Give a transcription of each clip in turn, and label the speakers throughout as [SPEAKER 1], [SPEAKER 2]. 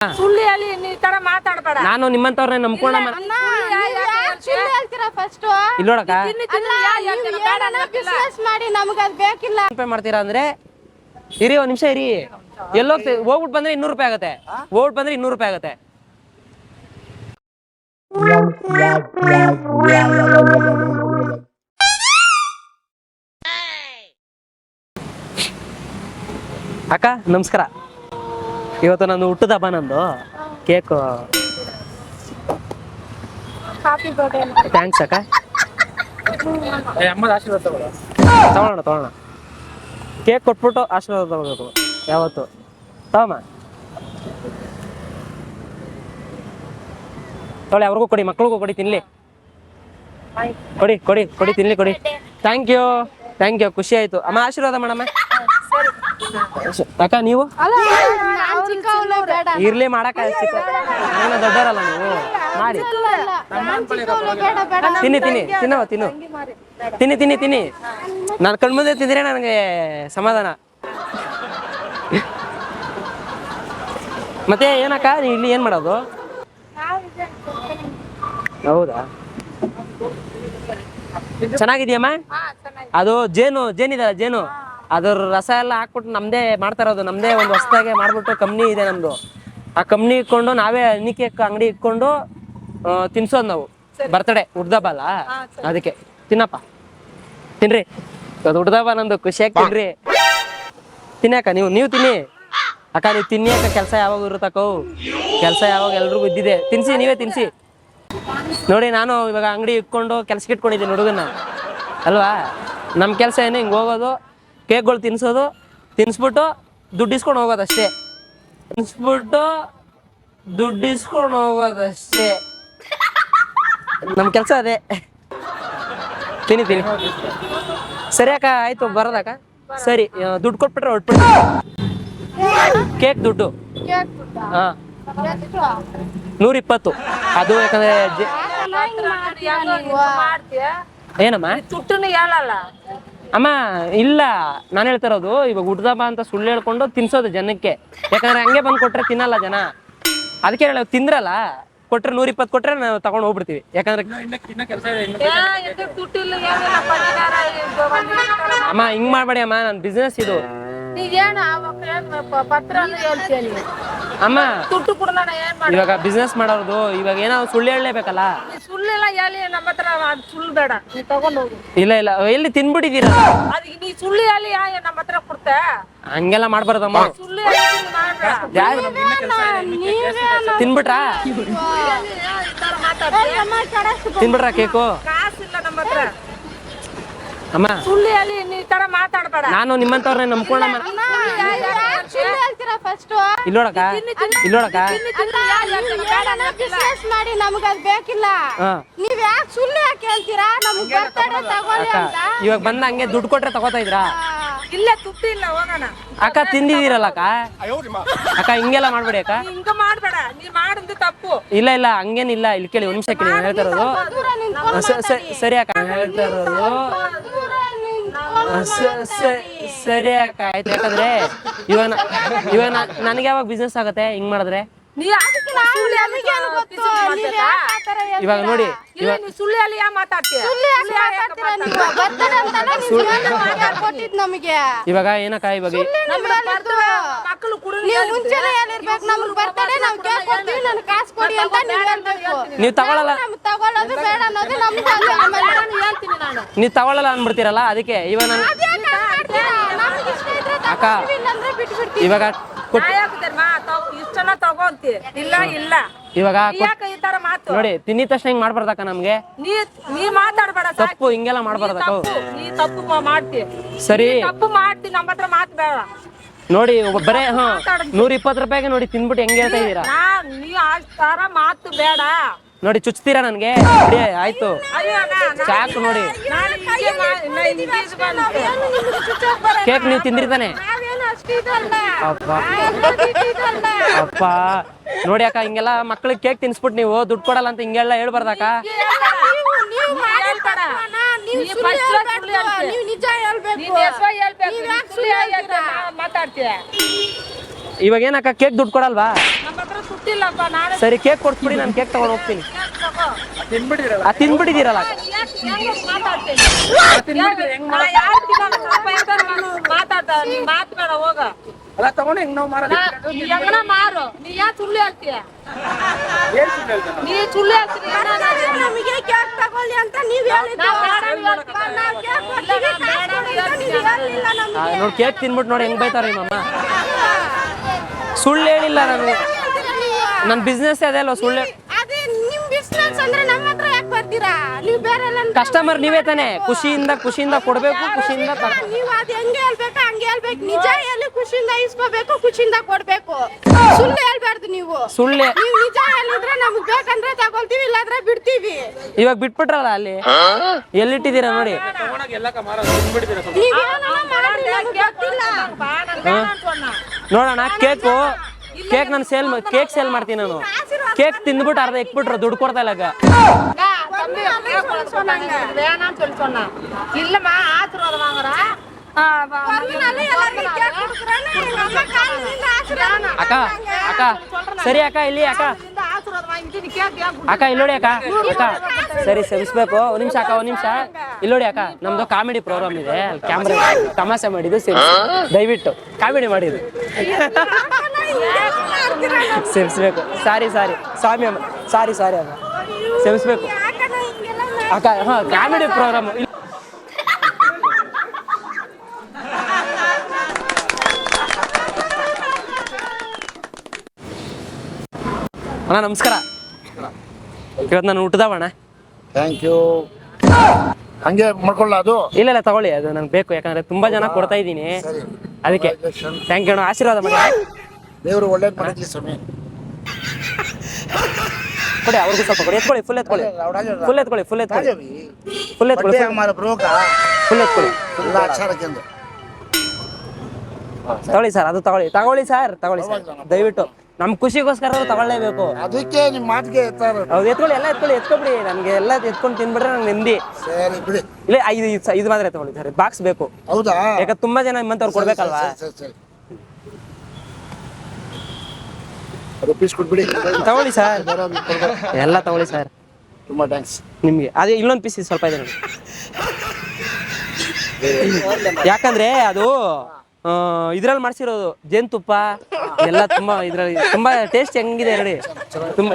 [SPEAKER 1] ಸುಳ್ಳು ಹೇಳಿ ನೀ ತರ ಮಾತಾಡ್ಬೇಡ.
[SPEAKER 2] ನಾನು ನಿಮ್ಮಂತವ್ರನ್ನ ನಂಬ್ಕೊಂಡ ಫೋನ್ ಪೇ ಮಾಡ್ತೀರಾ ಅಂದ್ರೆ ಇರಿ ಒಂದ್ ನಿಮಿಷ ಇರಿ. ಎಲ್ಲೋಗ್ತಿ ಹೋಗ್ಬಿಟ್ಟು ಬಂದ್ರೆ ಇನ್ನೂರು ರೂಪಾಯಿ ಆಗುತ್ತೆ. ಹೋಗ್ಬಿಟ್ಟು ಬಂದ್ರೆ ಇನ್ನೂರು ರೂಪಾಯಿ ಆಗುತ್ತೆ. ಅಕ್ಕ ನಮಸ್ಕಾರ. ಇವತ್ತು ನಾನು ಹುಟ್ಟದ ಹಬ್ಬ ನಂದು. ಕೇಕು. ಥ್ಯಾಂಕ್ಸ್ ಅಕ್ಕ. ತಗೊಳ್ಳೋಣ ತಗೊಳ್ಳೋಣ. ಕೇಕ್ ಕೊಟ್ಬಿಟ್ಟು ಆಶೀರ್ವಾದ ತಗೋಬೇಕು ಯಾವತ್ತು? ತಗೊಮ್ಮ. ತೊಳೆ ಅವ್ರಿಗೂ ಕೊಡಿ ಮಕ್ಳಿಗೂ ಕೊಡಿ ತಿನ್ಲಿ. ಕೊಡಿ ಕೊಡಿ ಕೊಡಿ ತಿನ್ಲಿ ಕೊಡಿ. ಥ್ಯಾಂಕ್ ಯು ಥ್ಯಾಂಕ್ ಯು ಖುಷಿ ಆಯ್ತು. ಅಮ್ಮ ಆಶೀರ್ವಾದ ಮಾಡಮ್ಮ. ಅಕ್ಕ ನೀವು? ಇರ್ಲಿ ಮಾಡಕ್ ದೊಡ್ಡರಲ್ಲ ನಾನು ದೊಡ್ಡವರಲ್ಲ ನೀವು. ಮಾಡಿ. ತಿನ್ನಿ ತಿನ್ನಿ ತಿನ್ನವ ತಿನ್ನು ತಿನ್ನಿ. ತಿನ್ನಿ ತಿನ್ನಿ ನಾನು ಕಣ್ಮುಂದೆ ತಿಂದ್ರೆ ನನಗೆ ಸಮಾಧಾನ. ಮತ್ತೆ ಏನಕ್ಕ ನೀ ಇಲ್ಲಿ ಏನ್ ಮಾಡೋದು? ಹೌದಾ? ಚೆನ್ನಾಗಿದ್ಯಮ್ಮ? ಅದು ಜೇನು ಜೇನಿದ ಜೇನು? ಅದ್ರ ರಸ ಎಲ್ಲ ಹಾಕ್ಬಿಟ್ಟು ನಮ್ದೇ ಮಾಡ್ತಾ ನಮ್ಮದೇ ನಮ್ದೇ ಒಂದು ಹೊಸದಾಗೆ ಮಾಡ್ಬಿಟ್ಟು ಕಂಪ್ನಿ ಇದೆ ನಮ್ದು. ಆ ಕಂಪ್ನಿ ಇಟ್ಕೊಂಡು ನಾವೇ ಅನಿಕೆ ಅಂಗಡಿ ಇಟ್ಕೊಂಡು ತಿನ್ಸೋದು ನಾವು. ಬರ್ತಡೆ ಹುಡ್ದಬ್ಬಲ್ಲ ಅದಕ್ಕೆ. ತಿನ್ನಪ್ಪ. ತಿನ್ರಿ. ಅದು ಹುಡ್ದಬ್ಬ ನಂದು ಖುಷಿಯಾಗಿ ತಿನ್ರಿ. ತಿನ್ನಕ್ಕ ನೀವು ನೀವು ತಿನ್ನಿ. ಅಕ್ಕ ನೀವು ತಿನ್ನಿ ಅಕ್ಕ ಕೆಲಸ ಯಾವಾಗ ಇರುತ್ತಕ್ಕೋ. ಕೆಲಸ ಯಾವಾಗ ಎಲ್ರಿಗೂ ಇದ್ದಿದೆ. ತಿನ್ಸಿ ನೀವೇ ತಿನ್ಸಿ. ನೋಡಿ ನಾನು ಇವಾಗ ಅಂಗಡಿ ಇಟ್ಕೊಂಡು ಕೆಲ್ಸಕ್ಕೆ ಇಟ್ಕೊಂಡಿದ್ದೀನಿ ಹುಡುಗನ ಅಲ್ವಾ? ನಮ್ಮ ಕೆಲಸ ಏನು ಹಿಂಗೆ ಹೋಗೋದು? ಕೇಕ್ಗಳು ತಿನ್ಸೋದು ತಿನ್ಸ್ಬಿಟ್ಟು ದುಡ್ಡು ಇಸ್ಕೊಂಡು ಹೋಗೋದಷ್ಟೇ. ತಿನ್ಸ್ಬಿಟ್ಟು ದುಡ್ಡು ಇಸ್ಕೊಂಡು ಹೋಗೋದಷ್ಟೇ. ನಮ್ಮ ಕೆಲಸ ಅದೇ. ತಿನ್ನಿ ತಿನ್ನಿ. ಸರಿ ಅಕ್ಕ ಆಯ್ತು ಬರೋದಕ್ಕ ಸರಿ ದುಡ್ಡು ಕೊಟ್ಬಿಟ್ರೆ ಹೊಟ್ಬಿಟ್ಟು ಕೇಕ್ ದುಡ್ಡು. ಹಾಂ.
[SPEAKER 3] ನೂರಿಪ್ಪತ್ತು.
[SPEAKER 2] ನೂರ ಇಪ್ಪತ್ತು ಅದು ಯಾಕಂದ್ರೆ ಏನಮ್ಮ? ಅಮ್ಮ ಇಲ್ಲ. ನಾನು ಹೇಳ್ತಾ ಇರೋದು ಇವಾಗ ಹುಡ್ದಬ್ಬ ಅಂತ ಸುಳ್ಳು ಹೇಳ್ಕೊಂಡು ತಿನ್ಸೋದು ಜನಕ್ಕೆ. ಯಾಕಂದ್ರೆ ಹಂಗೆ ಬಂದು ಕೊಟ್ರೆ ತಿನ್ನಲ್ಲ ಜನ. ಅದಕ್ಕೆ ಹೇಳ ತಿಂದ್ರಲ್ಲ? ಕೊಟ್ರೆ ನೂರ ಇಪ್ಪತ್ತು ಕೊಟ್ರೆ ನಾವು ತಗೊಂಡು ಹೋಗ್ಬಿಡ್ತೀವಿ. ಯಾಕಂದ್ರೆ. ಅಮ್ಮ ಹಿಂಗ್ ಮಾಡ್ಬೇಡಿ ಅಮ್ಮ ನನ್ನ ಬಿಸ್ನೆಸ್ ಇದು. ಅಮ್ಮ.
[SPEAKER 1] ತುಟ್ಟು ಕೂಡ ನಾನು ಏನ್ ಮಾಡಿ
[SPEAKER 2] ಇವಾಗ ಬಿಸ್ನೆಸ್ ಮಾಡೋದು ಇವಾಗ ಏನೋ ಸುಳ್ಳು ಹೇಳಲೇಬೇಕಲ್ಲ?
[SPEAKER 1] ಸುಳ್ಳೆಲ್ಲ ಹೇಳಿ ನಮ್ಮ ಹತ್ರ ಅದು ಸುಳ್ಳು ಬೇಡ. ನೀ ತಗೊಂಡ್ ಹೋಗು.
[SPEAKER 2] ಇಲ್ಲ ಇಲ್ಲ. ಎಲ್ಲಿ ತಿನ್ಬಿಟ್ಟಿದ್ದೀರಾ?
[SPEAKER 1] ಅದಕ್ಕೆ ನೀ ಸುಳ್ಳು ಹೇಳಿ ಯಾ ನಮ್ಮ ಹತ್ರ ಕೊಡ್ತೆ?
[SPEAKER 2] ಹಂಗೆಲ್ಲ ಮಾಡ್ಬಾರ್ದಮ್ಮ.
[SPEAKER 1] ಸುಳ್ಳು ಹೇಳಿ ನೀನ್ ಮಾಡ್ಬೇಡ.
[SPEAKER 2] ಯಾ- ತಿನ್ಬಿಟ್ರಾ?
[SPEAKER 1] ಈ ತರ ಮಾತಾಡ್ತೀಯ?
[SPEAKER 2] ತಿನ್ಬಿಟ್ರಾ ಕೇಕು?
[SPEAKER 1] ಕಾಸಿಲ್ಲ ನಮ್ಮ ಹತ್ರ.
[SPEAKER 2] ಅಮ್ಮ.
[SPEAKER 1] ಸುಳ್ಳು ಹೇಳಿ ನೀ ತರ ಮಾತಾಡಬೇಡ.
[SPEAKER 2] ನಾನು ನಿಮ್ಮಂತವ್ರನ್ನ ನಂಬ್ಕೊಂಡಮ್ಮ
[SPEAKER 3] ಸುಳ್ಳು ಹೇಳ್ತೀರಾ ಫಸ್ಟ್
[SPEAKER 2] ಇಲ್ಲಿ ನೋಡಕ್ಕ ಇಲ್ಲಿ ನೋಡಕ್ಕ.
[SPEAKER 3] ಬಿಸ್ನೆಸ್ ಮಾಡಿ ನಮ್ಗೆ ಅದ್ ಬೇಕಿಲ್ಲ.
[SPEAKER 2] ಹಾ.
[SPEAKER 3] ನೀವ್ ಯಾಕೆ ಸುಳ್ಳು ಯಾಕೆ ಹೇಳ್ತೀರಾ? ನಮ್ಗೆ ಬರ್ತಡೆ ತಗೊಳ್ಳಿ ಅಂತ.
[SPEAKER 2] ಇವಾಗ ಬಂದ ಹಂಗೆ ದುಡ್ಡು ಕೊಟ್ರೆ ತಗೋತಾ ಇದ್ರಾ?
[SPEAKER 1] ಇಲ್ಲೇ ತುಟ್ಟಿ ಇಲ್ಲ ಹೋಗೋಣ.
[SPEAKER 2] ಅಕ್ಕ ತಿಂದಿದ್ದೀರಲ್ಲ ಅಕ್ಕ? ಅಕ್ಕ ಹಿಂಗೆಲ್ಲ ಮಾಡ್ಬೇಡಿ ಅಕ್ಕ.
[SPEAKER 1] ಹಿಂಗ ಮಾಡ್ಬೇಡ ನೀ ಮಾಡಿದ್ದು ತಪ್ಪು.
[SPEAKER 2] ಇಲ್ಲ ಇಲ್ಲ ಹಂಗೇನಿಲ್ಲ ಇಲ್ಲಿ ಕೇಳಿ ಒಂದ್ ನಿಮಿಷ ಕೇಳಿ ನಾನು ಹೇಳ್ತಾ ಇರೋದು. ಸ- ಸ- ಸರಿ ಅಕ್ಕ ನಾನು ಹೇಳ್ತಾ ಇರೋದು.
[SPEAKER 3] ದೂರ
[SPEAKER 2] ಸ- ಸ- ಸರಿ ಅಕ್ಕ ಆಯ್ತು. ಯಾಕಂದ್ರೆ ಇವನ ನ- ಇವಾಗ ನ- ನನಗೆ ಯಾವಾಗ ಬಿಸ್ನೆಸ್ ಆಗುತ್ತೆ ಹಿಂಗ್ ಮಾಡಿದ್ರೆ? ಇವಾಗ ನೋಡಿ ಇವಾಗ ಏನಕ್ಕ ಇವಾಗ
[SPEAKER 3] ನೀವು ಮುಂಚೆನೆ ಹೇಳಿರ್ಬೇಕು ನಮ್ಗೆ ಬರ್ತಡೆ ನಾವ್ ಕೇಕ್ ಕೊಡ್ತೀವಿ ನನ್ ಕಾಸು ಕೊಡಿ ಅಂತ ನೀವ್ ಹೇಳ್ಬೇಕು.
[SPEAKER 2] ನೀವು ತಗೊಳಲ್ಲ ನೀವು ತಗೊಳಲ್ಲ ಅನ್ಬಿಡ್ತೀರಲ್ಲ ಅದಕ್ಕೆ ಇವಾಗ ನಾನು ಅಕ್ಕ. ಇವಾಗ ಕೊಟ್
[SPEAKER 1] ಮಾ ಇಷ್ಟನ್ನ ಇಲ್ಲ ಇಲ್ಲ
[SPEAKER 2] ಇವಾಗ ಕೊಟ್-
[SPEAKER 1] ಈ ತರ ಮಾತು
[SPEAKER 2] ನೋಡಿ ತಿನ್ನಿದ ತಕ್ಷಣ ಹಿಂಗ್ ಮಾಡ್ಬಾರ್ದಕ್ಕ ನಮ್ಗೆ
[SPEAKER 1] ನೀ ನೀ ಮಾತಾಡ್ಬೇಡ ಸಾಕು.
[SPEAKER 2] ತಪ್ಪು ಹಿಂಗೆಲ್ಲ ಮಾಡ್ಬಾರ್ದಕ್ಕ
[SPEAKER 1] ತಪ್ಪು ನೀ ತಪ್ಪು ಮಾ- ಮಾಡ್ತಿ
[SPEAKER 2] ಸರಿ
[SPEAKER 1] ತಪ್ಪು ಮಾಡ್ತಿ ನಮ್ಮ ಹತ್ರ ಮಾತು ಬೇಡ
[SPEAKER 2] ನೋಡಿ ಒಬ್ಬ ಬರೇ ಹಾ ನೂರ ಇಪ್ಪತ್ತು ರೂಪಾಯಿಗೆ ನೋಡಿ ತಿನ್ಬಿಟ್ಟು ಹೆಂಗೆ ಹೇಳ್ತಾ ಇದೀರಾ
[SPEAKER 1] ನಾ ನೀ ಆ ತರ ಮಾತು ಬೇಡ
[SPEAKER 2] ನೋಡಿ ಚುಚ್ತೀರಾ ನನ್ಗೆ ಆಯ್ತು
[SPEAKER 1] ಅಯ್ಯೋ ನಾ-
[SPEAKER 2] ಚಾಕು ನೋಡಿ
[SPEAKER 1] ನಾನು ಹಿಂಗೆ ಮಾ- ನಾ ಹಿಂಗೆ ಇದು
[SPEAKER 2] ಕೇಕ್ ನೀವು ತಿಂದಿರ್ತಾನೆ ಅಪ್ಪ ನೋಡಿ ಅಕ್ಕ ಹಿಂಗೆಲ್ಲ ಮಕ್ಳಿಗೆ ಕೇಕ್ ತಿನ್ಸ್ಬಿಟ್ಟು ನೀವು ದುಡ್ಡು ಕೊಡಲ್ಲ ಅಂತ ಹಿಂಗೆಲ್ಲ ಹೇಳ್ಬಾರ್ದಕ್ಕ? ಇವಾಗ ಏನಕ್ಕ ಕೇಕ್ ದುಡ್ಡು ಕೊಡಲ್ವಾ? ಸರಿ ಕೇಕ್ ಕೊಡ್ಸ್ಬಿಡಿ ನಾನು ಕೇಕ್ ತಗೊಂಡು ಹೋಗ್ತೀನಿ. ತಿನ್ಬಿಡಿದಿರಲ್ಲ ತಿನ್ಬಿಟ್ಟಿದ್ದೀರಲ್ಲ?
[SPEAKER 1] ಮಾತಾಡ್ತೀನಿ? ಹೋಗ
[SPEAKER 4] ಅಲ್ಲ ತಗೊಂಡು ಹೆಂಗ್ ನಾವು
[SPEAKER 1] ಮಾರು ಯಾಕೆ ಸುಳ್ಳು? ನೀ
[SPEAKER 3] ಕೇಕ್.
[SPEAKER 2] ನೋಡಿ, ಕೇಕ್ ತಿನ್ಬಿಟ್ಟು ನೋಡಿ ಹೆಂಗ್ ಬೈತಾರ ಸುಳ್ಳು ಹೇಳಿಲ್ಲ? ನನ್ನ ಬಿಸ್ನೆಸ್ ಅದೇ ಅಲ್ವಾ ಸುಳ್ಳು
[SPEAKER 3] ಅಂದ್ರೆ ನಮ್ಮ ಯಾಕೆ ನೀವು ಬೇರೆ
[SPEAKER 2] ಕಸ್ಟಮರ್ ನೀವೇ ತಾನೆ. ಖುಷಿಯಿಂದ ಖುಷಿಯಿಂದ ಕೊಡ್ಬೇಕು ಖುಷಿಯಿಂದ ತ-
[SPEAKER 3] ನೀವು ಅದ್ ಹೆಂಗೆ ಹೇಳ್ಬೇಕು ಹಂಗೆ ಹೇಳ್ಬೇಕು. ನಿಜ ಖುಷಿಯಿಂದ ಇಸ್ಕೋಬೇಕು ಖುಷಿಯಿಂದ ಕೊಡ್ಬೇಕು. ಸುಳ್ಳು ಹೇಳ್ಬಾರ್ದು ನೀವು.
[SPEAKER 2] ಸುಳ್ಳೆ.
[SPEAKER 3] ನೀವು ನಿಜ ಹೇಳಿದ್ರೆ ನಮ್ಗ್ ಬೇಕಂದ್ರೆ ತಗೊಳ್ತೀವಿ ಇಲ್ಲಾಂದ್ರೆ ಬಿಡ್ತೀವಿ.
[SPEAKER 2] ಇವಾಗ ಬಿಟ್ಬಿಟ್ರಲ್ಲ ಅಲ್ಲಿ? ಎಲ್ಲಿಟ್ಟಿದ್ದೀರಾ ನೋಡಿ?
[SPEAKER 3] ಮಾಡ್ರಿ ನಮ್ಗ್ ಗೊತ್ತಿಲ್ಲ.
[SPEAKER 2] ನೋಡೋಣ ಕೇಕು. ಕೇಕ್ ನಾನು ಸೇಲ್ ಕೇಕ್ ಸೇಲ್ ಮಾಡ್ತೀನಿ ನಾನು. ಕೇಕ್ ತಿಂದ್ಬಿಟ್ಟು ಅರ್ಧ ಇಕ್ಬಿಟ್ರು ದುಡ್ಡು ಕೊಡ್ತಾ ಇಲ್ಲ ಈಗ.
[SPEAKER 1] வந்து சொன்னாங்க
[SPEAKER 2] ಸರಿ ಅಕ್ಕ ಇಲ್ಲಿ ಅಕ್ಕ. ಅಕ್ಕ ಇಲ್ಲೋಡಿ ಅಕ್ಕ ಅಕ್ಕ. ಸರಿ ಸವಿಸ್ಬೇಕು. ಒಂದು ನಿಮಿಷ ಅಕ್ಕ ಒಂದು ನಿಮಿಷ. ಇಲ್ಲೋಡಿ ಅಕ್ಕ ನಮ್ದು ಕಾಮಿಡಿ ಪ್ರೋಗ್ರಾಮ್ ಇದೆ. ಕ್ಯಾಮ್ರಾ ತಮಾಷೆ ಮಾಡಿದ್ದು ಸರಿ ದಯವಿಟ್ಟು ಕಾಮಿಡಿ ಮಾಡಿದ್ದು. ಸೇರಿಸ್ಬೇಕು ಸಾರಿ ಸಾರಿ. ಸ್ವಾಮಿ ಅಮ್ಮ ಸಾರಿ ಸಾರಿ ಅಮ್ಮ. ಸೇರಿಸ್ಬೇಕು ಅಕ್ಕ ಹಾ ಕಾಮಿಡಿ ಪ್ರೋಗ್ರಾಮ್ ಅಣ್ಣ ನಮಸ್ಕಾರ. ಇವತ್ತು ನಾನು ಊಟದವಣ್ಣ
[SPEAKER 5] ಥ್ಯಾಂಕ್ ಯು ಹಂಗೆ ಮಾಡ್ಕೊಳ್ಳ ಅದು?
[SPEAKER 2] ಇಲ್ಲ ಇಲ್ಲ ತಗೊಳ್ಳಿ. ಅದು ನನಗೆ ಬೇಕು ಯಾಕಂದ್ರೆ ತುಂಬಾ ಜನ ಕೊಡ್ತಾ ಇದ್ದೀನಿ. ಅದಕ್ಕೆ. ಥ್ಯಾಂಕ್ ಯು ಅಣ್ಣ. ಆಶೀರ್ವಾದ ಮಾಡಿ.
[SPEAKER 5] ದೇವರು ಒಳ್ಳೇದು ಮಾಡಿದ್ಲಿ ಸ್ವಾಮಿ.
[SPEAKER 2] ಕೊಡಿ ಅವ್ರಿಗೂ ಸ್ವಲ್ಪ ಕೊಡಿ. ಎತ್ಕೊಳ್ಳಿ ಫುಲ್ ಎತ್ಕೊಳ್ಳಿ ಫುಲ್ ಎತ್ಕೊಳ್ಳಿ ಫುಲ್ ಎತ್ಕೊಳ್ಳಿ ಫುಲ್ ಎತ್ಕೊಳ್ಳಿ ಫುಲ್ ಎತ್ಕೊಳ್ಳಿ ತಗೊಳ್ಳಿ ಸರ್ ಅದು ತಗೊಳ್ಳಿ. ತಗೊಳ್ಳಿ ಸರ್ ತಗೊಳ್ಳಿ ಸರ್ ದಯವಿಟ್ಟು ನಮ್ ಖುಷಿಗೋಸ್ಕರ ತಗೊಳ್ಳೇಬೇಕು.
[SPEAKER 5] ಅದಕ್ಕೆ ನಿಮ್ ಮಾತಿಗೆ
[SPEAKER 2] ಹೌದು ಎತ್ಕೊಳ್ಳಿ ಎಲ್ಲ ಎತ್ಕೊಳ್ಳಿ ಎತ್ಕೊಬಿಡಿ. ನನ್ಗೆ ಎಲ್ಲ ಎತ್ಕೊಂಡು ತಿನ್ಬಿಟ್ರೆ ನಂಗೆ
[SPEAKER 5] ನಿಂದಿ ಬಿಡಿ.
[SPEAKER 2] ಇಲ್ಲ ಇದು ಇದು ಮಾತ್ರ ತಗೊಳ್ಳಿ ಸರ್ ಬಾಕ್ಸ್ ಬೇಕು.
[SPEAKER 5] ಹೌದಾ?
[SPEAKER 2] ಯಾಕಂದ್ರೆ ತುಂಬಾ ಜನ ನಿಮ್ಮಂತವ್ರು ಕೊಡ್ಬೇಕಲ್ವಾ?
[SPEAKER 5] ರುಪೀಸ್ ಕೊಟ್ಬಿಡಿ.
[SPEAKER 2] ತಗೊಳ್ಳಿ ಸರ್. ಎಲ್ಲ ತಗೊಳ್ಳಿ ಸರ್.
[SPEAKER 5] ತುಂಬಾ ಥ್ಯಾಂಕ್ಸ್
[SPEAKER 2] ನಿಮಗೆ. ಅದೇ ಇನ್ನೊಂದು ಪೀಸ್ ಸ್ವಲ್ಪ ಇದೆ ನೋಡಿ. ಯಾಕಂದ್ರೆ ಅದು ಇದ್ರಲ್ಲಿ ಮಾಡ್ಸಿರೋದು ಜೇನುತುಪ್ಪ ಎಲ್ಲ ತುಂಬಾ ಇದ್ರಲ್ಲಿ ತುಂಬಾ ಟೇಸ್ಟ್ ಹೆಂಗಿದೆ ನೋಡಿ. ತುಂಬಾ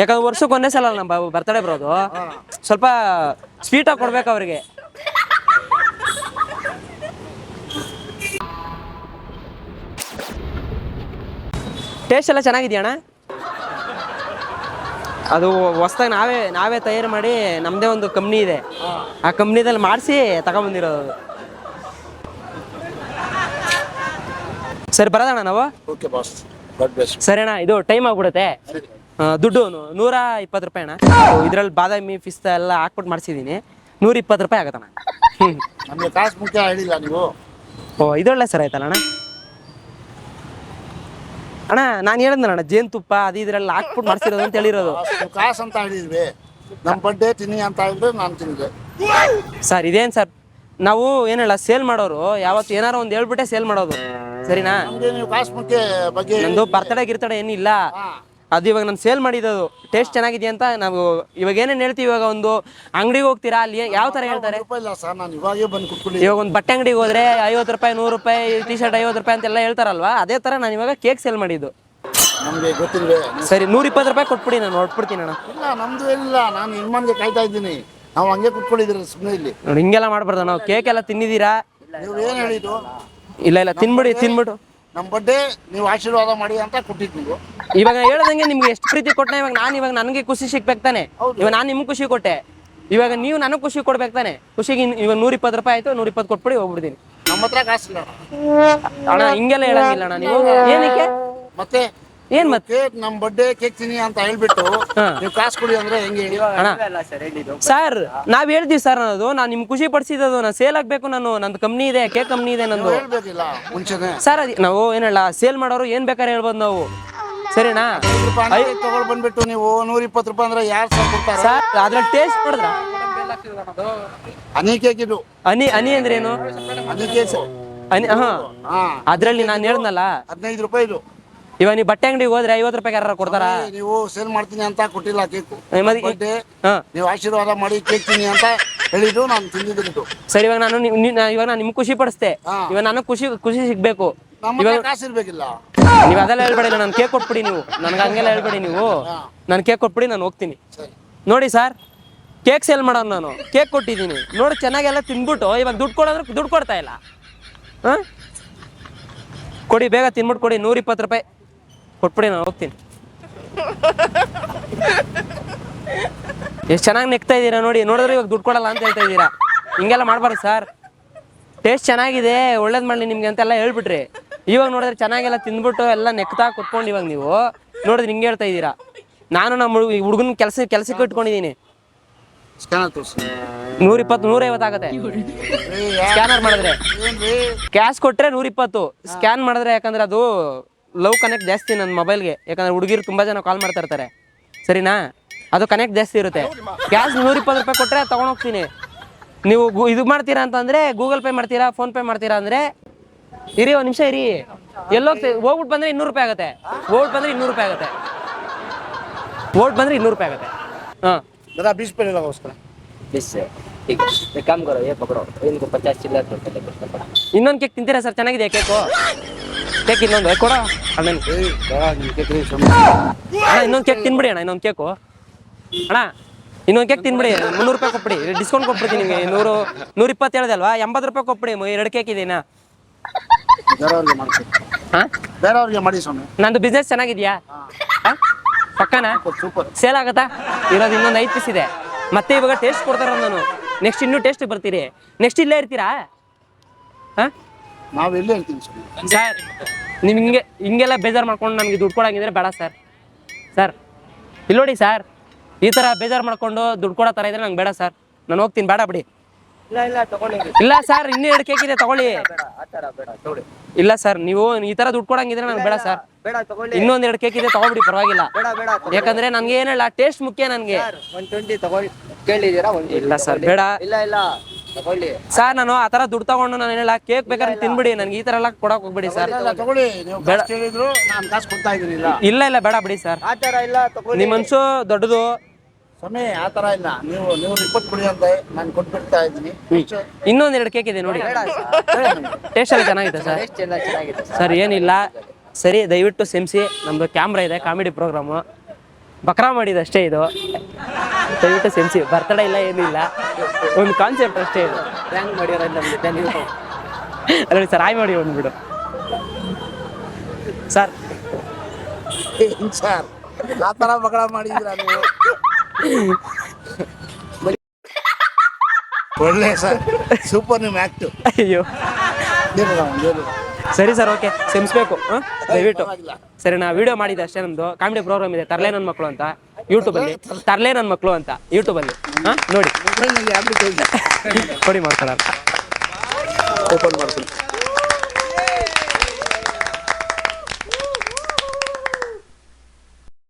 [SPEAKER 2] ಯಾಕಂದ್ರೆ ವರ್ಷಕ್ಕೆ ಒಂದೇ ಸಲ ನಮ್ಮ ಬರ್ತಡೇ ಬರೋದು. ಸ್ವಲ್ಪ ಸ್ವೀಟಾಗಿ ಕೊಡ್ಬೇಕು ಅವ್ರಿಗೆ. ಟೇಸ್ಟ್ ಎಲ್ಲ ಚೆನ್ನಾಗಿದೆಯಣ್ಣ? ಅದು ಹೊಸ್ದಾಗಿ ನಾವೇ ನಾವೇ ತಯಾರು ಮಾಡಿ ನಮ್ಮದೇ ಒಂದು ಕಂಪ್ನಿ ಇದೆ. ಆ ಕಂಪ್ನಿದಲ್ಲಿ ಮಾಡಿಸಿ ತಗೊಂಬಂದಿರೋದು. ಸರಿ ಬರೋದಣ್ಣ ನಾವು?
[SPEAKER 5] ಓಕೆ ಬಾಸ್ ಗಾಡ್ ಬ್ಲೆಸ್
[SPEAKER 2] ಸರಿ ಅಣ್ಣ ಇದು ಟೈಮ್ ಆಗ್ಬಿಡುತ್ತೆ. ದುಡ್ಡು ನು- ನೂರ ಇಪ್ಪತ್ತು ರೂಪಾಯಿ ಅಣ್ಣ. ಇದ್ರಲ್ಲಿ ಬಾದಾಮಿ ಪಿಸ್ತಾ ಎಲ್ಲ ಹಾಕ್ಬಿಟ್ಟು ಮಾಡಿಸಿದ್ದೀನಿ. ನೂರ ಇಪ್ಪತ್ತು ರೂಪಾಯಿ ಆಗತ್ತಣ್ಣ. ಹ್ಞೂ
[SPEAKER 5] ನಮ್ಗೆ ಕಾಸು ಮುಖ್ಯ ಹೇಳಿಲ್ಲ ನೀವು.
[SPEAKER 2] ಓ ಇದೊಳ್ಳೆ ಸರ್ ಆಯ್ತಲ್ಲ ಅಣ್ಣ? ಅಣ್ಣ ನಾನು ಹೇಳಿದ್ನಲ್ಲ ಅಣ್ಣ ಜೇನುತುಪ್ಪ ಅದು ಇದ್ರಲ್ಲಿ ಹಾಕ್ಬಿಟ್ಟು ಮಾಡಿಸಿರೋದು ಅಂತ ಹೇಳಿರೋದು.
[SPEAKER 5] ಕಾಸು ಅಂತ ಹೇಳಿದ್ವಿ. ನಮ್ಮ ಬಡ್ಡೆ ತಿನ್ನಿ ಅಂತ ಹೇಳಿದ್ರೆ ನಾನು ತಿಂದೆ.
[SPEAKER 2] ಸರ್ ಇದೇನು ಸರ್? ನಾವು ಏನಲ್ಲ ಸೇಲ್ ಮಾಡೋರು. ಯಾವತ್ತು ಏನಾರು ಒಂದು ಹೇಳ್ಬಿಟ್ಟೆ ಸೇಲ್ ಮಾಡೋದು. ಸರಿನಾ?
[SPEAKER 5] ನಮ್ಗೆ ನೀವು ಕಾಸು ಮುಖ್ಯ ಬಗ್ಗೆ
[SPEAKER 2] ನಂದು ಬರ್ತಡೇ ಗಿರ್ತಡೆ ಏನಿಲ್ಲ. ಅದು ಇವಾಗ ನಾನು ಸೇಲ್ ಮಾಡಿದ್ದು ಟೇಸ್ಟ್ ಚೆನ್ನಾಗಿದೆ ಅಂತ ನಾವು ಇವಾಗ ಏನೇನು ಹೇಳ್ತೀವಿ ಇವಾಗ ಒಂದು ಅಂಗಡಿಗೆ ಹೋಗ್ತೀರಾ ಅಲ್ಲಿ ಯಾವ ಥರ ಹೇಳ್ತಾರೆ?
[SPEAKER 5] ಇಲ್ಲ ಸರ್ ನಾನು ಇವಾಗೇ ಬಂದು ಕುತ್ಕೊಳ್ಳಿ.
[SPEAKER 2] ಇವಾಗ ಒಂದು ಬಟ್ಟೆ ಅಂಗಡಿಗೆ ಹೋದ್ರೆ ಐವತ್ತು ರೂಪಾಯಿ ನೂರು ರೂಪಾಯಿ ಟಿ ಶರ್ಟ್ ಐವತ್ತು ರೂಪಾಯಿ ಅಂತೆಲ್ಲ ಹೇಳ್ತಾರಲ್ವಾ? ಅದೇ ಥರ ನಾನು ಇವಾಗ ಕೇಕ್ ಸೇಲ್ ಮಾಡಿದ್ದು.
[SPEAKER 5] ನಮಗೆ ಗೊತ್ತಿಲ್ವೇ?
[SPEAKER 2] ಸರಿ ನೂರ ಇಪ್ಪತ್ತು ರೂಪಾಯಿ ಕೊಟ್ಬಿಡಿ ನಾನು ಹೊಟ್ಬಿಡ್ತೀನಿ ಅಣ್ಣ.
[SPEAKER 5] ಇಲ್ಲ ನಮ್ದು ಏನಿಲ್ಲ ನಾನು ಕಾಯ್ತಾ ಇದ್ದೀನಿ. ನಾವು ಹಂಗೆ ಕುತ್ಕೊಂಡಿದ್ದೀರಿ ಸುಮ್ಮನೆ ಇಲ್ಲಿ.
[SPEAKER 2] ನೋಡಿ ಹಿಂಗೆಲ್ಲ ಮಾಡ್ಬಾರ್ದು ನಾವು ಕೇಕ್ ಎಲ್ಲ ತಿನ್ನಿದ್ದೀರಾ
[SPEAKER 5] ನೀವು ಏನು ಹೇಳಿದ್ದು?
[SPEAKER 2] ಇಲ್ಲ ಇಲ್ಲ ತಿನ್ಬಿಡಿ ತಿನ್ಬಿಟ್ಟು.
[SPEAKER 5] ನಮ್ಮ ಬಡ್ಡೆ ನೀವು ಆಶೀರ್ವಾದ ಮಾಡಿ ಅಂತ ಕೊಟ್ಟಿದ್ದು
[SPEAKER 2] ಇವಾಗ ಹೇಳ್ದಂಗೆ ನಿಮ್ಗೆ ಎಷ್ಟು ಪ್ರೀತಿ ಕೊಟ್ಟೆ ಇವಾಗ ನಾನು ಇವಾಗ ನನಗೆ ಖುಷಿ ಸಿಗ್ಬೇಕು ತಾನೆ. ಇವಾಗ ನಾನು ನಿಮ್ಗೆ ಖುಷಿ ಕೊಟ್ಟೆ. ಇವಾಗ ನೀವು ನನಗೆ ಖುಷಿ ಕೊಡ್ಬೇಕು ತಾನೆ. ಖುಷಿಗೆ ಇವಾಗ ನೂರ ಇಪ್ಪತ್ತು ರೂಪಾಯಿ ಆಯ್ತು ನೂರ ಇಪ್ಪತ್ತು ಕೊಟ್ಬಿಡಿ ಹೋಗ್ಬಿಡ್ತೀನಿ.
[SPEAKER 5] ನಮ್ಮ ಹತ್ರ ಕಾಸಿಲ್ಲ.
[SPEAKER 2] ಅಣ್ಣ ಹಿಂಗೆಲ್ಲ ಹೇಳಂಗಿಲ್ಲ ಅಣ್ಣ ನೀವು. ಏನಕ್ಕೆ?
[SPEAKER 5] ಮತ್ತೆ
[SPEAKER 2] ಏನ್ ಮತ್ತೆ
[SPEAKER 5] ಕೇಕ್ ನಮ್ ಬಡ್ಡೆ ಕೇಕ್ ತಿನ್ನಿ ಅಂತ ಹೇಳ್ಬಿಟ್ಟು ನೀವು ಕಾಸು ಕೊಡಿ ಅಂದ್ರೆ ಹೆಂಗೆ ಹೇಳಿ?
[SPEAKER 2] ಅಣ್ಣ. ಸರ್ ನಾವ್ ಹೇಳ್ತೀವಿ ಸರ್ ಅನ್ನೋದು ನಾನು ನಿಮ್ ಖುಷಿ ಪಡಿಸಿದ್ದು ನಾನು ಸೇಲ್ ಆಗ್ಬೇಕು ನಾನು. ನಂದು ಕಂಪ್ನಿ ಇದೆ ಕೇಕ್ ಕಂಪ್ನಿ ಇದೆ ನಂದು.
[SPEAKER 5] ಹೇಳ್ಬೇಕಿಲ್ಲ ಮುಂಚೆನೆ.
[SPEAKER 2] ಸರ್ ಅದ್ ನಾವು ಏನಲ್ಲ ಸೇಲ್ ಮಾಡೋರು ಏನ್ ಬೇಕಾದ್ರೆ ಹೇಳ್ಬೋದು ನಾವು. ಸರಿನಾ?
[SPEAKER 5] ತಗೊಂಡ್ ತಗೊಳ್ ಬಂದ್ಬಿಟ್ಟು ನೀವು ನೂರ ಇಪ್ಪತ್ತು ರೂಪಾಯಿ ಅಂದ್ರೆ ಯಾರು ಸರ್ ಕೊಡ್ತಾರೆ?
[SPEAKER 2] ಸರ್ ಅದ್ರ ಟೇಸ್ಟ್ ನೋಡಿದ್ರ
[SPEAKER 5] ಅನಿ ಕೇಕ್ ಇದು.
[SPEAKER 2] ಹನಿ ಹನಿ ಅಂದ್ರೆ ಏನು
[SPEAKER 5] ಹನಿ ಕೇಕ್.
[SPEAKER 2] ಅನಿ- ಹಾ.
[SPEAKER 5] ಹಾ.
[SPEAKER 2] ಅದ್ರಲ್ಲಿ ನಾನು ಹೇಳ್ದಲ್ಲ
[SPEAKER 5] ಹದಿನೈದು ರೂಪಾಯಿದು
[SPEAKER 2] ಇವಾಗ ನೀವು ಬಟ್ಟೆ ಅಂಗಡಿಗೆ ಹೋದ್ರೆ ಐವತ್ತು ರೂಪಾಯಿ ಯಾರು ಕೊಡ್ತಾರ?
[SPEAKER 5] ನೀವು ಸೇಲ್ ಮಾಡ್ತೀನಿ ಅಂತ ಕೊಟ್ಟಿಲ್ಲ ಕೇಕು.
[SPEAKER 2] ಹಾ.
[SPEAKER 5] ನೀವು ಆಶೀರ್ವಾದ ಮಾಡಿ ಕೇಕ್ ತಿನ್ನಿ ಅಂತ ಹೇಳಿದ್ರು ನಾನು ತಿಂದಿದ್ದು
[SPEAKER 2] ಸರಿ ಇವಾಗ ನಾನು ನಿಮ್- ನೀವ್- ನಾ- ಇವಾಗ ನಾನು ನಿಮ್ಗೆ ಖುಷಿ ಪಡಿಸ್ತೆ.
[SPEAKER 5] ಹಾ.
[SPEAKER 2] ಇವಾಗ ನನಗೆ ಖುಷಿ ಖುಷಿ ಸಿಗ್ಬೇಕು.
[SPEAKER 5] ನಮ್ಮ
[SPEAKER 2] ಇವಾಗ
[SPEAKER 5] ಹತ್ರ ಕಾಸು ಇರ್ಬೇಕಿಲ್ಲ.
[SPEAKER 2] ನೀವು ಅದೆಲ್ಲ ಹೇಳ್ಬೇಡಿ ನಾನು ಕೇಕ್ ಕೊಟ್ಬಿಡಿ ನೀವು. ನನ್ಗೆ ಹಂಗೆಲ್ಲ ಹೇಳ್ಬೇಡಿ ನೀವು. ನಾನು ಕೇಕ್ ಕೊಟ್ಬಿಡಿ ನಾನು ಹೋಗ್ತೀನಿ.
[SPEAKER 5] ಸರಿ.
[SPEAKER 2] ನೋಡಿ ಸರ್ ಕೇಕ್ ಸೇಲ್ ಮಾಡೋಣ ನಾನು. ಕೇಕ್ ಕೊಟ್ಟಿದ್ದೀನಿ. ನೋಡಿ ಚೆನ್ನಾಗೆಲ್ಲ ತಿನ್ಬಿಟ್ಟು ಇವಾಗ ದುಡ್ಡು ಕೊಡೋದ್ರೆ ದುಡ್ಡು ಕೊಡ್ತಾ ಇಲ್ಲ. ಹಾಂ? ಕೊಡಿ ಬೇಗ ತಿನ್ಬಿಟ್ಟು ಕೊಡಿ ನೂರಿಪ್ಪತ್ತು ರೂಪಾಯಿ ಕೊಟ್ಬಿಡಿ ನಾನು ಹೋಗ್ತೀನಿ. ಎಷ್ಟು ಚೆನ್ನಾಗಿ ನೆಕ್ತಾ ಇದ್ದೀರಾ ನೋಡಿ ನೋಡಿದ್ರೆ ಇವಾಗ ದುಡ್ಡು ಕೊಡಲ್ಲ ಅಂತ ಹೇಳ್ತಾ ಇದ್ದೀರಾ. ಹಿಂಗೆಲ್ಲ ಮಾಡಬಾರ್ದು ಸರ್. ಟೇಸ್ಟ್ ಚೆನ್ನಾಗಿದೆ ಒಳ್ಳೇದು ಮಾಡಲಿ ನಿಮ್ಗೆ ಅಂತೆಲ್ಲ ಹೇಳ್ಬಿಟ್ರಿ. ಇವಾಗ ನೋಡಿದ್ರೆ ಚೆನ್ನಾಗೆಲ್ಲ ತಿಂದ್ಬಿಟ್ಟು ಎಲ್ಲ ನೆಕ್ತಾ ಕುತ್ಕೊಂಡು ಇವಾಗ ನೀವು. ನೋಡಿದ್ರೆ ಹಿಂಗೆ ಹೇಳ್ತಾ ಇದ್ದೀರಾ. ನಾನು ನಮ್ಮ ಹುಡುಗನ ಕೆಲಸ ಕೆಲಸಕ್ಕೆ ಇಟ್ಕೊಂಡಿದ್ದೀನಿ. ನೂರಿಪ್ಪತ್ತು ನೂರೈವತ್ತು ಆಗುತ್ತೆ. ಸ್ಕ್ಯಾನರ್ ಮಾಡಿದ್ರೆ. ಕ್ಯಾಶ್ ಕೊಟ್ರೆ ನೂರಿಪ್ಪತ್ತು. ಸ್ಕ್ಯಾನ್ ಮಾಡಿದ್ರೆ ಯಾಕಂದ್ರೆ ಅದು ಲವ್ ಕನೆಕ್ಟ್ ಜಾಸ್ತಿ ನನ್ನ ಮೊಬೈಲ್ಗೆ ಯಾಕಂದ್ರೆ ಹುಡುಗಿರು ತುಂಬಾ ಜನ ಕಾಲ್ ಮಾಡ್ತಾ ಇರ್ತಾರೆ ಸರಿನಾ ಅದು ಕನೆಕ್ಟ್ ಜಾಸ್ತಿ ಇರುತ್ತೆ ಕ್ಯಾಶ್ ನೂರ ಇಪ್ಪತ್ತು ರೂಪಾಯಿ ಕೊಟ್ರೆ ತಗೊಂಡ್ ಹೋಗ್ತೀನಿ ನೀವು ಗು- ಇದು ಮಾಡ್ತೀರಾ ಅಂತಂದ್ರೆ ಗೂಗಲ್ ಪೇ ಮಾಡ್ತೀರಾ ಫೋನ್ ಪೇ ಮಾಡ್ತೀರಾ ಅಂದ್ರೆ ಇರಿ ಒಂದು ನಿಮಿಷ ಇರಿ ಎಲ್ಲೋಗ್ತೀವಿ ಹೋಗ್ಬಿಟ್ಟು ಬಂದ್ರೆ ಇನ್ನೂರು ರೂಪಾಯಿ ಆಗುತ್ತೆ ಹೋಗ್ಬಿಟ್ಟು ಬಂದ್ರೆ ಇನ್ನೂರು ರೂಪಾಯಿ ಆಗುತ್ತೆ ಹೋಗ್ಬಿಟ್ಟು ಬಂದ್ರೆ ಇನ್ನೂರು ರೂಪಾಯಿ ಆಗುತ್ತೆ ಹಾಂ
[SPEAKER 5] दादा बीस पे लगाओ
[SPEAKER 6] बीस से ठीक है एक काम करो ये पकड़ो इनको पचास चिल्ला दो पहले कुछ पकड़ो
[SPEAKER 2] ಇನ್ನೊಂದು ಕೇಕ್ ತಿಂತೀರಾ ಸರ್ ಚೆನ್ನಾಗಿದೆ ಕೇಕು ಕೇಕ್ ಇನ್ನೊಂದು ಕೊಡ. ಅಣ್ಣ ಅಣ್ಣ ಇನ್ನೊಂದು ಕೇಕ್ ತಿನ್ಬಿಡಿ ಅಣ್ಣ ಇನ್ನೊಂದು ಕೇಕು. ಅಣ್ಣ ಇನ್ನೊಂದು ಕೇಕ್ ತಿನ್ಬಿಡಿ. ಮುನ್ನೂರು ರೂಪಾಯಿ ಕೊಟ್ಬಿಡಿ. ಡಿಸ್ಕೌಂಟ್ ಕೊಟ್ಬಿಡ್ತೀನಿ ನಿಮಗೆ. ನೂರು ನೂರ ಇಪ್ಪತ್ತು ಹೇಳಿದೆ ಅಲ್ವಾ? ಎಂಬತ್ತು ರೂಪಾಯಿ ಕೊಟ್ಬಿಡಿ. ಮ- ಎರಡು ಕೇಕ್ ಇದೆ
[SPEAKER 5] ಬೇರೆಯವ್ರಿಗೆ ಮಾಡಿ. ಸ್ವಾಮಿ
[SPEAKER 2] ನಂದು ಬಿಸ್ನೆಸ್ ಚೆನ್ನಾಗಿದ್ಯಾ? ಪಕ್ಕನ ಪಕ್ಕನಾ?
[SPEAKER 5] ಸೂಪರ್
[SPEAKER 2] ಸೇಲ್ ಆಗತ್ತಾ? ಇರೋದು ಇನ್ನೊಂದು ಐದು ಪೀಸ್ ಇದೆ. ಮತ್ತೆ ಇವಾಗ ಟೇಸ್ಟ್ ಕೊಡ್ತಾರ ನಾನು. ನೆಕ್ಸ್ಟ್ ಇನ್ನೂ ಟೇಸ್ಟ್ ಬರ್ತೀರಿ. ನೆಕ್ಸ್ಟ್ ಇಲ್ಲೇ ಇರ್ತೀರಾ? ಹಾಂ
[SPEAKER 5] ನಾವು ಎಲ್ಲಿ ಹೇಳ್ತೀನಿ ಸ್ವಾಮಿ
[SPEAKER 2] ಸರ್ ನೀವು ಹಿಂಗೆ ಹಿಂಗೆಲ್ಲ ಬೇಜಾರು ಮಾಡ್ಕೊಂಡು ನನಗೆ ದುಡ್ಡು ಕೊಡಂಗಿದ್ರೆ ಬೇಡ ಸರ್. ಸರ್ ಇಲ್ಲಿ ನೋಡಿ ಸರ್ ಈ ಥರ ಬೇಜಾರು ಮಾಡ್ಕೊಂಡು ದುಡ್ಡು ಕೊಡೋ ಥರ ಇದ್ರೆ ನಂಗೆ ಬೇಡ ಸರ್. ನಾನು ಹೋಗ್ತೀನಿ ಬೇಡ ಬಿಡಿ.
[SPEAKER 6] ಇಲ್ಲ ಇಲ್ಲ ತಗೊಳ್ಳಿ
[SPEAKER 2] ಇಲ್ಲ ಸರ್ ಇನ್ನೂ ಎರಡು ಕೇಕ್ ಇದೆ ತಗೊಳ್ಳಿ.
[SPEAKER 6] ಬೇಡ ಆ ಬೇಡ ತಗೊಳ್ಳಿ
[SPEAKER 2] ಇಲ್ಲ ಸರ್ ನೀವು ಈ ತರ ದುಡ್ಡು ಕೊಡಂಗಿದ್ರೆ ನಂಗೆ ಬೇಡ ಸರ್. ಇನ್ನೊಂದ್ ಎರಡು ಕೇಕ್ ಇದೆ ತಗೊಬಿಡಿ ಪರವಾಗಿಲ್ಲ.
[SPEAKER 6] ಬೇಡ ಬೇಡ
[SPEAKER 2] ಯಾಕಂದ್ರೆ ನನ್ಗೆ ಏನಿಲ್ಲ ಟೇಸ್ಟ್ ಮುಖ್ಯ ನನ್ಗೆ. ಇಲ್ಲ ಸರ್ ಬೇಡ.
[SPEAKER 6] ಇಲ್ಲ ಇಲ್ಲ. ತಗೊಳ್ಳಿ
[SPEAKER 2] ಸರ್ ನಾನು ಆ ತರ ದುಡ್ಡು ತಗೊಂಡು ನಾನು ಹೇಳ ಕೇಕ್ ಬೇಕಾದ್ರೆ ತಿನ್ಬಿಡಿ ನನಗೆ ಈ ತರ ಎಲ್ಲ ಕೊಡಕ್ ಹೋಗ್ಬಿಡಿ ಸರ್.
[SPEAKER 5] ಇಲ್ಲ ತಗೊಳ್ಳಿ. ನೀವು ಕಾಸು ಕೇಳಿದ್ರು ನಾನು ಕಾಸು ಕೊಡ್ತಾ ಇದ್ದೀನಿ ಇಲ್ಲ.
[SPEAKER 2] ಬೇಡ ಬಿಡಿ ಸರ್.
[SPEAKER 6] ಆ ಥರ ಇಲ್ಲ ತಗೊಳ್ಳಿ.
[SPEAKER 2] ನಿಮ್ಮ ಮನ್ಸು ದೊಡ್ಡದು.
[SPEAKER 5] ಸ್ವಾಮಿ ಆ ಥರ ಇಲ್ಲ. ನೀವು ನೀವು ಇಪ್ಪತ್ತು ಕೊಡಿ ಅಂತ ನಾನು ಕೊಟ್ಬಿಡ್ತಾ ಇದ್ದೀನಿ.
[SPEAKER 2] ಇನ್ನೊಂದು ಎರಡು ಕೇಕ್ ಇದೆ ನೋಡಿ. ಟೇಸ್ಟ್ ಎಲ್ಲ ಚೆನ್ನಾಗಿದೆ ಸರ್.
[SPEAKER 6] ಸರ್.
[SPEAKER 2] ಏನಿಲ್ಲ. ಸರಿ ದಯವಿಟ್ಟು ಸೆಮ್ಸಿ ನಮ್ದು ಕ್ಯಾಮ್ರಾ ಇದೆ ಕಾಮಿಡಿ ಪ್ರೋಗ್ರಾಮು. ಬಕ್ರಾ ಮಾಡಿದೆ ಅಷ್ಟೇ ಇದು. ದಯವಿಟ್ಟು ಸೆಮ್ಸಿ ಬರ್ತಡೇ ಇಲ್ಲ ಏನಿಲ್ಲ ಒಂದು ಕಾನ್ಸೆಪ್ಟ್ ಅಷ್ಟೇ ಇದು.
[SPEAKER 6] ಹ್ಯಾಂಗ್ ಮಾಡಿರೋ
[SPEAKER 2] ಅಲ್ಲ ಸರ್ ಆಯ್ ಮಾಡಿ ಒಂದು ಬಿಡು.
[SPEAKER 5] ಸರ್. ಸರ್. ಆ ಥರ ಬಕಳ ಮಾಡಿದ್ರ ನೀವು? ಒಳ್ಳೆ ಸರ್. ಸೂಪರ್ ನಿಮ್ಮ ಆ್ಯಕ್ಟು
[SPEAKER 2] ಅಯ್ಯೋ. ಸರಿ ಸರ್ ಓಕೆ ಸೆಮ್ಸ್ಬೇಕು ಹಾಂ? ದಯವಿಟ್ಟು. ಸರಿ ನಾ ವಿಡಿಯೋ ಮಾಡಿದ್ದೆ ಅಷ್ಟೇ ನಮ್ದು. ಕಾಮಿಡಿ ಪ್ರೋಗ್ರಾಮ್ ಇದೆ. ತರಲೆ ನನ್ನ ಮಕ್ಕಳು ಅಂತ. ಯೂಟ್ಯೂಬಲ್ಲಿ ತರಲೆ ನನ್ನ ಮಕ್ಕಳು ಅಂತ. ಯೂಟ್ಯೂಬಲ್ಲಿ ಅಲ್ಲಿ. ನೋಡಿ. ಕೊಡಿ ಮಾಡ್ಕೊಳ್ಳೋಣ
[SPEAKER 5] ಓಪನ್ ಮಾಡ್ತೀನಿ.